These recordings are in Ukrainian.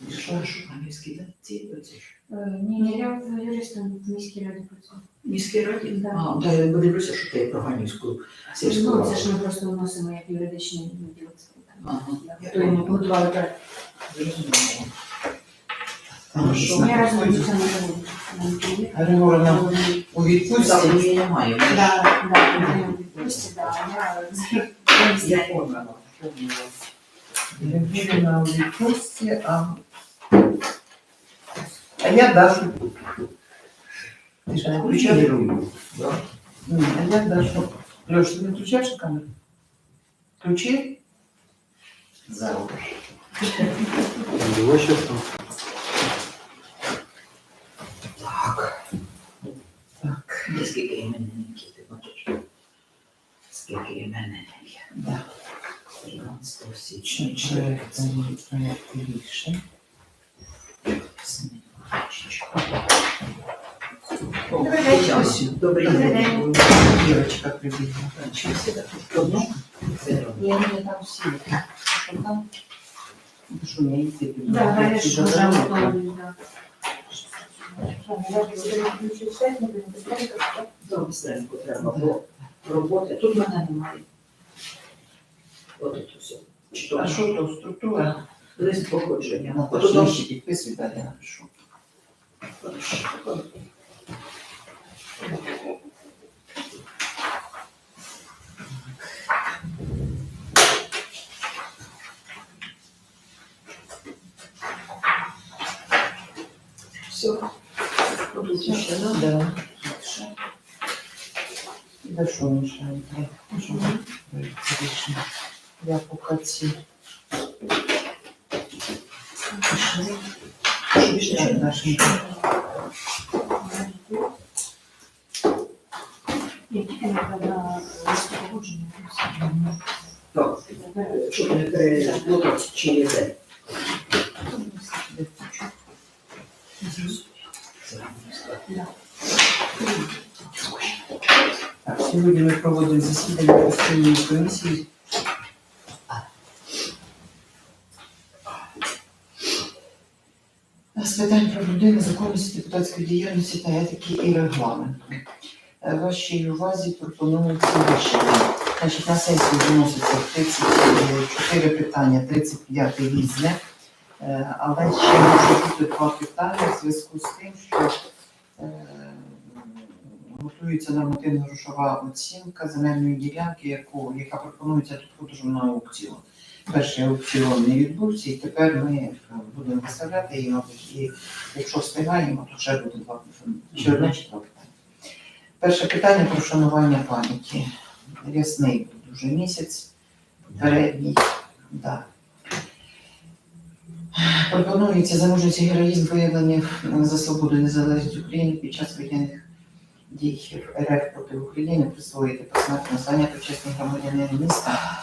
зранку. Пішла журналістські да? ці працюєш. Е, Ні, ні, я юристом в міській раді працюю. Міській раді? Да. А, да, я подивлюся, що ти про Ганівську сільську Ну, раду. це ж ми просто вносимо як юридичний відділ. Ага, я То йому готували проект. зрозуміла. Хорошо. Я разом з цим не Григорівна, у відпустці. її немає. Да, да, відпустці, да, я Я поняла, поняла. Григорівна у відпустці, а... А я Дашу. Ти ж не включав? Да. Ні, а я Дашу. Леш, ти не включаєш камеру? Включи? Зараз. Давай ще там. Так. Так, Є скільки іменинників, ти бачиш? Скільки іменинників? да. 13 січня. Чоловік проєкт рішень. Добрий день. Ось, Добрий день. Дівочка прибігла. Чи всі так? Одну? Я не там всі. Там? Я їздити? Да, Галя ж вже готовий, да. Добре, стренько треба, бо роботи тут мене немає. От тут все. А що то структура? лист походження. Тут ще підписуй, далі напишу. Все. Тут ще, да? Да. Да що мішає? Що рішення? Я наші. Я тільки не подала лист. Так, щоб не переплутати, чи є де. Так, сьогодні ми проводимо засідання постійної комісії. З питань про людину, законності депутатської діяльності та етики і регламенту. Е, Вашій увазі пропонується рішення. Значить, на сесію виноситься 34 питання, 35 різне. Е, Але ще може бути два питання в зв'язку з тим, що е, готується нормативно-грошова оцінка земельної ділянки, яку, яка пропонується до продажу на аукціон. Перший аукціон не відбувся, і тепер ми е, будемо виставляти її, мабуть, і якщо встигаємо, то ще буде два. Чи одне, чи два питання. Перше питання про шанування пам'яті. Рясний дуже місяць, попередній, да. Пропонується за мужність і героїзм виявлення за свободу і незалежність України під час воєнних дій РФ проти України присвоїти посмертне звання почесних громадянин міста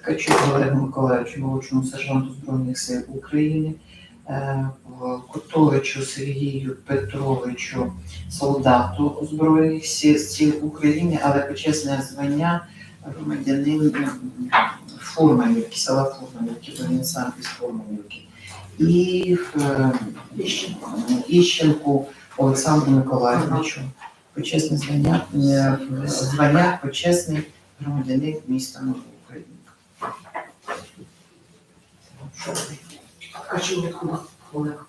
Ткачу Олегу Миколаївичу, молодшому сержанту Збройних сил України, е, Котовичу Сергію Петровичу, солдату Збройних сил України, але почесне звання громадянин Фурманівки, села Фурманівки, він сам із Фурманівки. І е, Іщенку Олександру Миколаївичу. Почесне звання, звання почесний громадянин міста Нової України. Хочу Олег.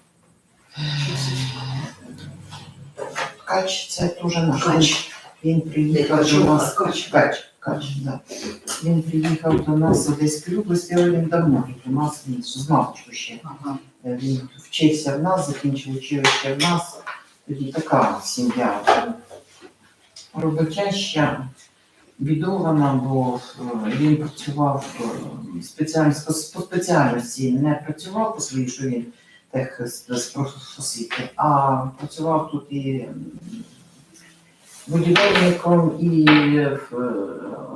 Ткач це теж наш. Ткач. Він приїхав до нас. Ткач. Ткач, Ткач, да. Він приїхав до нас з Одеської області, але він давно у нас, він з Мавчу ще. Ага. Е, Він вчився в нас, закінчив училище в нас. Тоді така сім'я роботяща, бідована, бо е, він працював е, по, спеціальності, не працював по своїй, що він тех з профосвіти, а працював тут і будівельником, і е,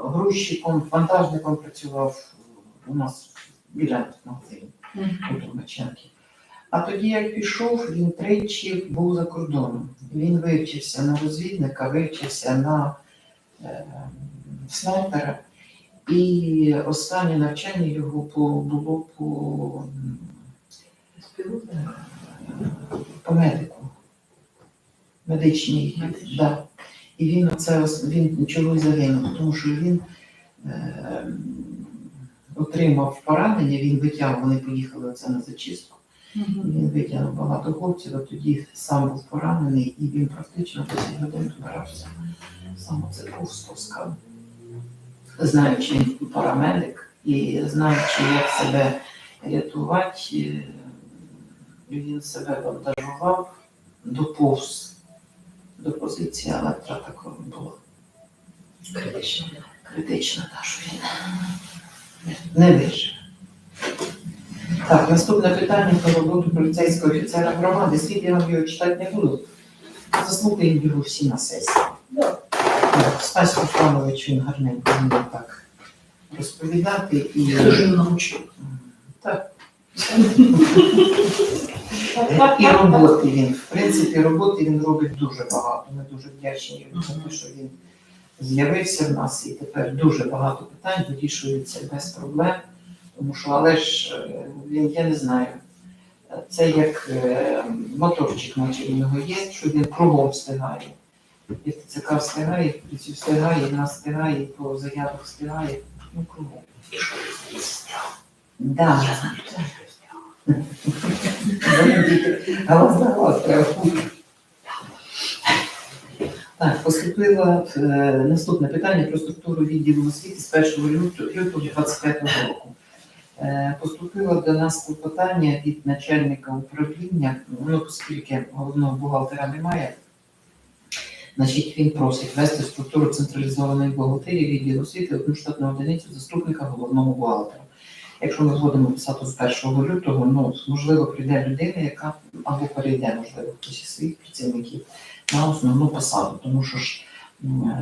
грузчиком, вантажником працював у нас біля магазину у Турбаченки. А тоді, як пішов, він тричі був за кордоном. Він вивчився на розвідника, вивчився на е, снайпера. І останнє навчання його було по, по медику. Медичній. Медичний. Да. І він оце він чого загинув, тому що він е, отримав поранення, він витягав, вони поїхали оце на зачистку. Він витягнув багато хлопців, а тоді сам був поранений, і він практично 10 годин добирався. Саме це був спускав. Знаючи парамедик і знаючи, як себе рятувати, е, він себе вантажував, доповз до позиції, але втрата крові була Критично. критична, та що він не вижив. Так, наступне питання про роботу поліцейського офіцера громади. Слід я вам його читати не буду. Заслухаємо його всі на сесії. Так, Стась Русланович він гарненько вміє так розповідати і Дуже навчив. так. І роботи він. В принципі, роботи він робить дуже багато. Ми дуже вдячні йому за те, що він з'явився в нас і тепер дуже багато питань вирішується без проблем. Тому що, але ж е, він, я не знаю, це як е, моторчик, наче в нього є, що він кругом встигає. І ТЦК встигає, і встигає, і нас встигає, і по заявах встигає, ну кругом. Да. Так, поступило е, наступне питання про структуру відділу освіти з 1 лютого 2025 року. Е, Поступило до нас клопотання від начальника управління, ну, оскільки головного бухгалтера немає, значить він просить ввести структуру централізованої бухгалтерії відділу освіти одну штатну одиницю заступника головного бухгалтера. Якщо ми будемо писати з 1 лютого, ну можливо прийде людина, яка або перейде, можливо, хтось із своїх працівників на основну посаду, тому що ж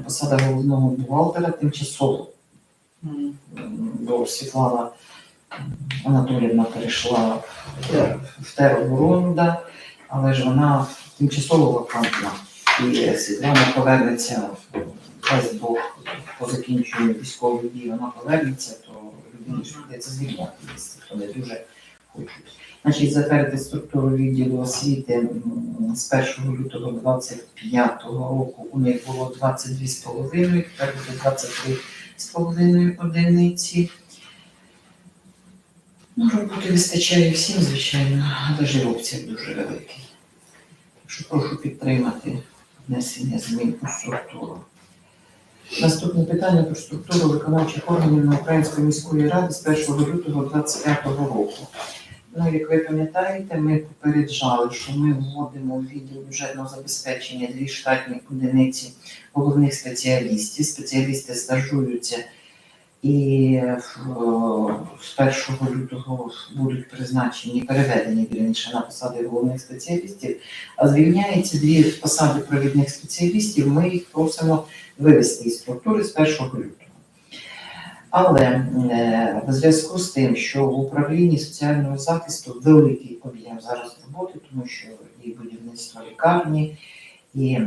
посада головного бухгалтера тимчасово бо Світлана Анатоліївна перейшла в- тероборону, але ж вона тимчасово вакантна. І Світлана повернеться, дасть Бог, по закінченню військової дії вона повернеться, то людині ж прийдеться звільняти хто не дуже хочуть. Значить, затвердити структуру відділу освіти з 1 лютого 25 року у них було 22,5, тепер буде 23,5 одиниці. Ну, роботи вистачає всім, звичайно, але ж обсяг дуже великий. Що прошу підтримати внесення змін у структуру. Наступне питання про структуру виконавчих органів на Української міської ради з 1 лютого 2025 року. Ну, як ви пам'ятаєте, ми попереджали, що ми вводимо в відділ бюджетного забезпечення дві штатні одиниці головних спеціалістів. Спеціалісти стажуються і е, з 1 лютого будуть призначені, переведені вірніше на посади головних спеціалістів, а звільняються дві посади провідних спеціалістів. Ми їх просимо вивести із структури з 1 лютого. Але е, в зв'язку з тим, що в управлінні соціального захисту великий об'єм зараз роботи, тому що і будівництво лікарні, і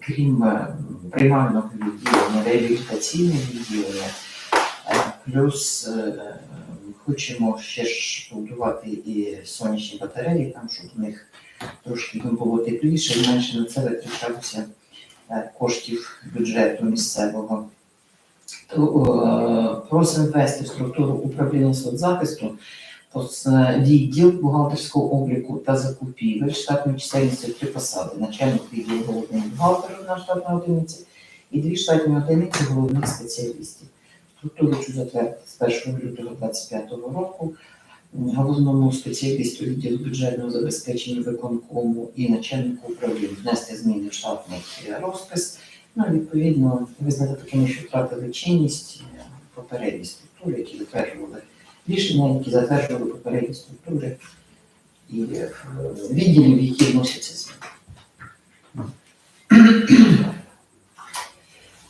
крім е, приймального відділення, реабілітаційне відділення, плюс е, хочемо ще ж будувати і сонячні батареї, там, щоб в них трошки було тепліше і менше на це витрачалося е, коштів бюджету місцевого. Е, просимо ввести в структуру управління соцзахисту відділ бухгалтерського обліку та закупівель штатної чисельністю три посади. Начальник відділу головний бухгалтер одна штатна одиниця і дві штатні одиниці головних спеціалістів. Цю затвердити з 1 лютого 2025 року. Головному спеціалісту відділу бюджетного забезпечення виконкому і начальнику управління внести зміни в штатний е, розпис. Ну, відповідно, визнати такими, що втратили чинність е, попередні структури, які затверджували рішення, які затверджували попередні структури. і е, відділів, які вносяться зміни.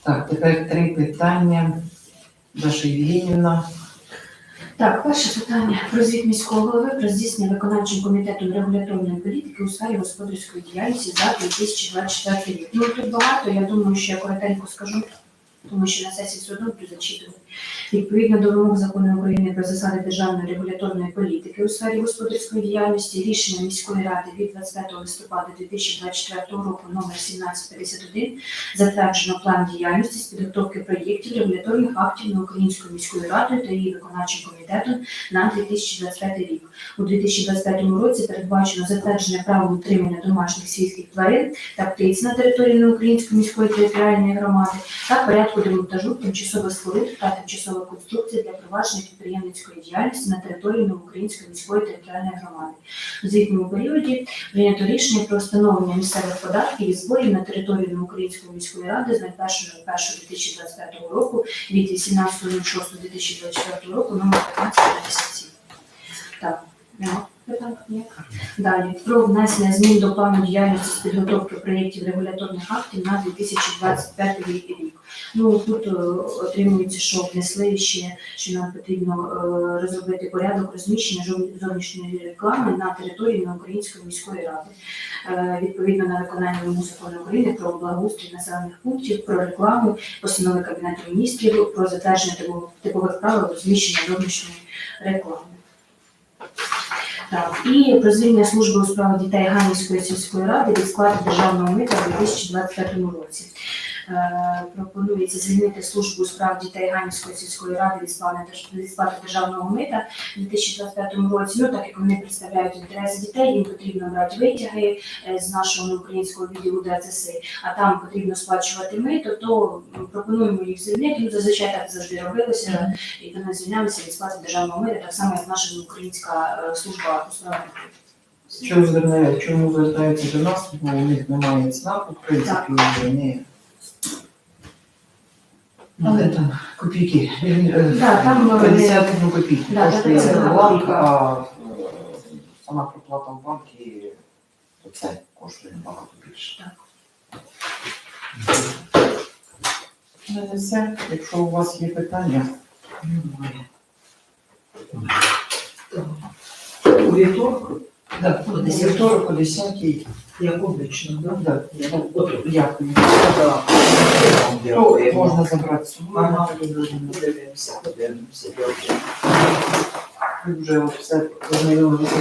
Так, тепер три питання. Даша Євгенівна. Так, перше питання про звіт міського голови про здійснення виконавчим комітетом регуляторної політики у сфері господарської діяльності за 2024 рік. Ну тут багато, я думаю, що я коротенько скажу, тому що на сесії одно буду зачитувати. Відповідно до вимог закону України про засади державної регуляторної політики у сфері господарської діяльності, рішення міської ради від 25 листопада 2024 року номер 1751 затверджено план діяльності з підготовки проєктів регуляторних актів на Українською міською радою та її виконавчим комітетом на 2025 рік. У 2025 році передбачено затвердження правил утримання домашніх свійських тварин та птиць на території Неукраїнської міської територіальної громади та порядку демонтажу тимчасових споруд та тимчасових конструкцій для провадження підприємницької діяльності на території Неукраїнської міської територіальної громади. У звітному періоді прийнято річення про встановлення місцевих податків і зборів на території Неукраїнської міської ради з 01.01.2025 року від 18.06.2024 року номер 1557. Так, Далі про внесення змін до плану діяльності з підготовки проєктів регуляторних актів на 2025 рік. Ну тут е, отримується, що внесли ще, що нам потрібно е, розробити порядок розміщення зовнішньої реклами на території Української міської ради. Е, відповідно на виконання закону України про благоустрій населених пунктів, про рекламу, постанови Кабінету міністрів про затвердження типових- типових правил розміщення зовнішньої реклами. Так, і про звільнення служби у справах дітей Ганівської сільської ради від складу державного мита у 2025 році. Е, пропонується звільнити службу у справах дітей Ганівської сільської ради від сплати, державного мита у 2025 році. Ну, так як вони представляють інтереси дітей, їм потрібно брати витяги е, з нашого українського відділу ДЦС, а там потрібно сплачувати мито, то пропонуємо їх звільнити. Ну, зазвичай так завжди робилося, і вони звільнялися від сплати державного мита, так само як наша українська е, служба у справах дітей. Чому звертає, чому звертаються до нас, бо у них немає ЦНАПу, в принципі, вони. Але там копійки, Да, там, е, 51 копійку Да, коштує 51 банк, копійка. а сама проплата в банку, то це коштує набагато більше. Ну, це все. Якщо у вас є питання, немає. У вівторок, Да, О о 10. 10 вівторок, о 10 як обично, да? Да, ну, от, дякую. Да. Дякую. можна забрати з собою. Ага, подивимося, подивимося, дякую. Ви вже все ознайомилися